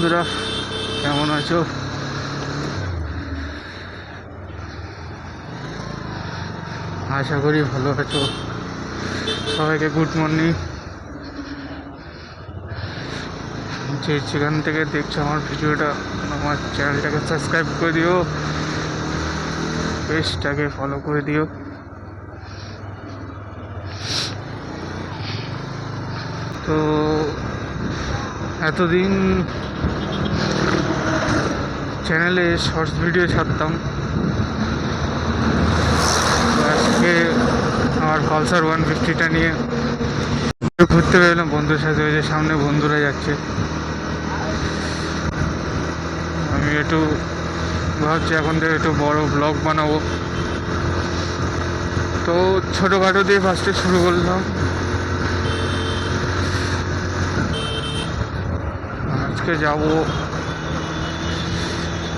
বন্ধুরা, কেমন আছো? আশা করি ভালো আছো। সবাইকে গুড মর্নিং যে যেখান থেকে দেখছ আমার ভিডিওটা, আমার চ্যানেলটাকে সাবস্ক্রাইব করে দিও। পেজটাকে ফলো করে দিও। তো এতদিন চ্যানেলে শর্টস ভিডিও ছাড়তাম। আজকে আমার পালসার ওয়ান ফিফটিটা নিয়ে ঘুরতে বেরোলাম, বন্ধুর সাথে ওই যে সামনে বন্ধুরা যাচ্ছে। আমি একটু ভাবছি এখন থেকে একটু বড় ব্লগ বানাবো। তো ছোটোখাটো দিয়ে ফার্স্টে শুরু করলাম। আজকে যাব।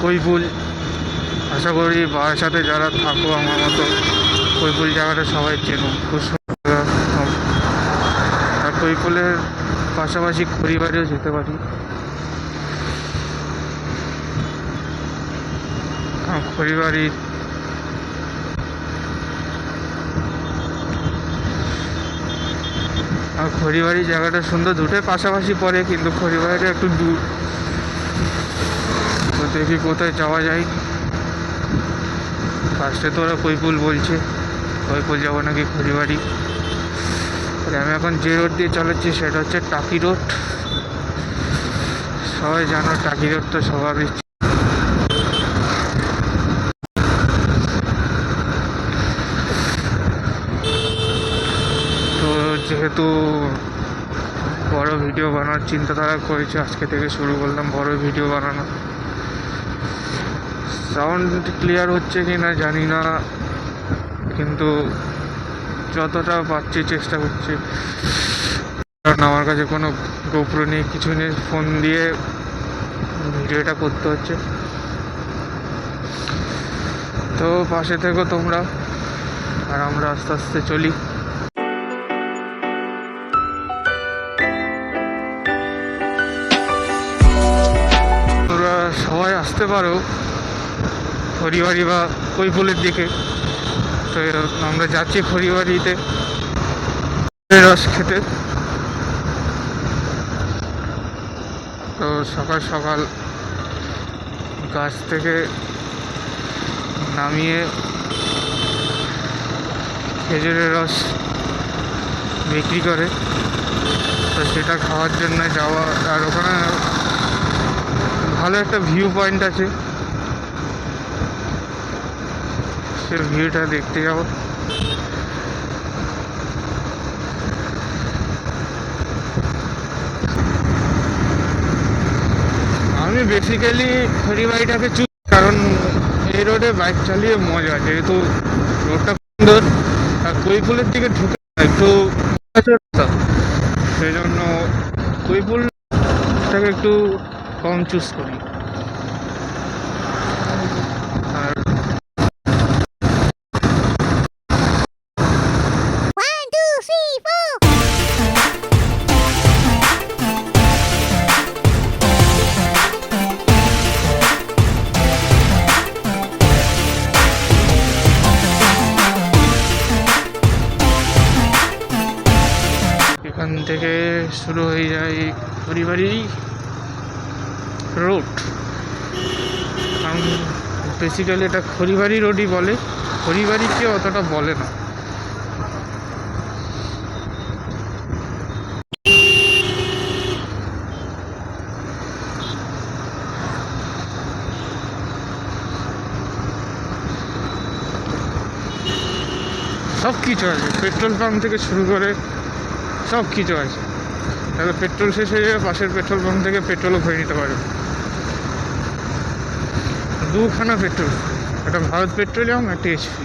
কৈপুল আশা করি সাথে যারা থাকো আমার মতো কৈপুল জায়গাটা সবাই চেনো, খুব আর কৈপুলের পাশাপাশি খড়িবাড়িও যেতে পারি। কারণ আর খড়িবাড়ি জায়গাটা সুন্দর, দুটোই পাশাপাশি পড়ে, কিন্তু খড়িবাড়িটা একটু দূর। তো দেখি কোথায় যাওয়া যায়। ফার্স্টে তো ওরা কৈপুল বলছে কৈপুল যাব নাকি খড়িবাড়ি? আমি এখন যে রোড দিয়ে চালাচ্ছি সেটা হচ্ছে টাকি রোড। সবাই জানো, টাকি রোড তো সবারই তো যেহেতু বড় ভিডিও বানানোর চিন্তাধারা করেছি। আজকে থেকে শুরু করলাম বড় ভিডিও বানানো। সাউন্ড ক্লিয়ার হচ্ছে কি না জানি না, কিন্তু যতটা পারছি চেষ্টা করছি। কারণ আমার কাছে কোনো গোপ্রো নেই, কিছু নেই ফোন দিয়ে ভিডিওটা করতে হচ্ছে। তো পাশে থেকো তোমরা, আর আমরা আস্তে আস্তে চলি। আসতে পারো। খড়িবাড়ি বা কৈপুলের দিকে। তো আমরা যাচ্ছি খড়িবাড়িতে রস খেতে। তো সকাল সকাল গাছ থেকে নামিয়ে খেজুরের রস বিক্রি করে। তো সেটা খাওয়ার জন্য যাওয়া আর ওখানে ভালো একটা ভিউ পয়েন্ট আছে। সে ভিউটা দেখতে যাব। আমি বেসিক্যালি খড়িবাড়িটাকে চুজ কারণ এই রোডে বাইক চালিয়ে মজা আছে যেহেতু রোডটা সুন্দর, আর কৈপুলের দিকে ঢুকে একটু সেই জন্য কৈপুলটাকে একটু কম চুজ করি আর One, two, three, four. এখান থেকে শুরু হয়ে যায় পরিবারই রোড কারণ বেসিক্যালি এটা খড়িবাড়ি রোডই বলে। খড়িবাড়িকে অতটা বলে না। সব কিছু আছে। পেট্রোল পাম্প থেকে শুরু করে সব কিছু আছে। তাহলে পেট্রোল শেষ হয়ে যাবে, পাশের পেট্রোল পাম্প থেকে পেট্রোলও ভরে নিতে পারবে। দুখানা পেট্রোল। একটা ভারত পেট্রোলিয়াম, একটা এইচপি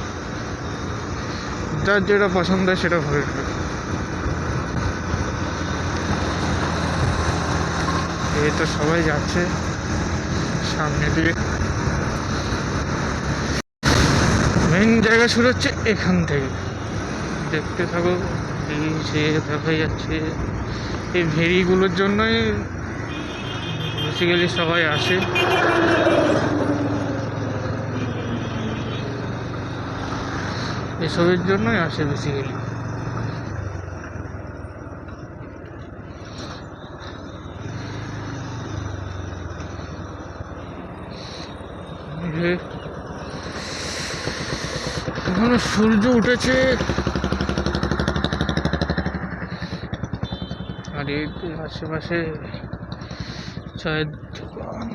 যার যেটা পছন্দ হয় সেটা ভরে এই তো সবাই যাচ্ছে সামনে দিয়ে। মেন জায়গা শুরু হচ্ছে এখান থেকে। দেখতে থাকো, এই যে দেখা যাচ্ছে। এই ভেরিগুলোর জন্যই বেসিক্যালি সবাই আসে। এসবের জন্যই আসে বেসিক্যালি এখানে সূর্য উঠেছে। আর এই আশেপাশে চায়ের দোকান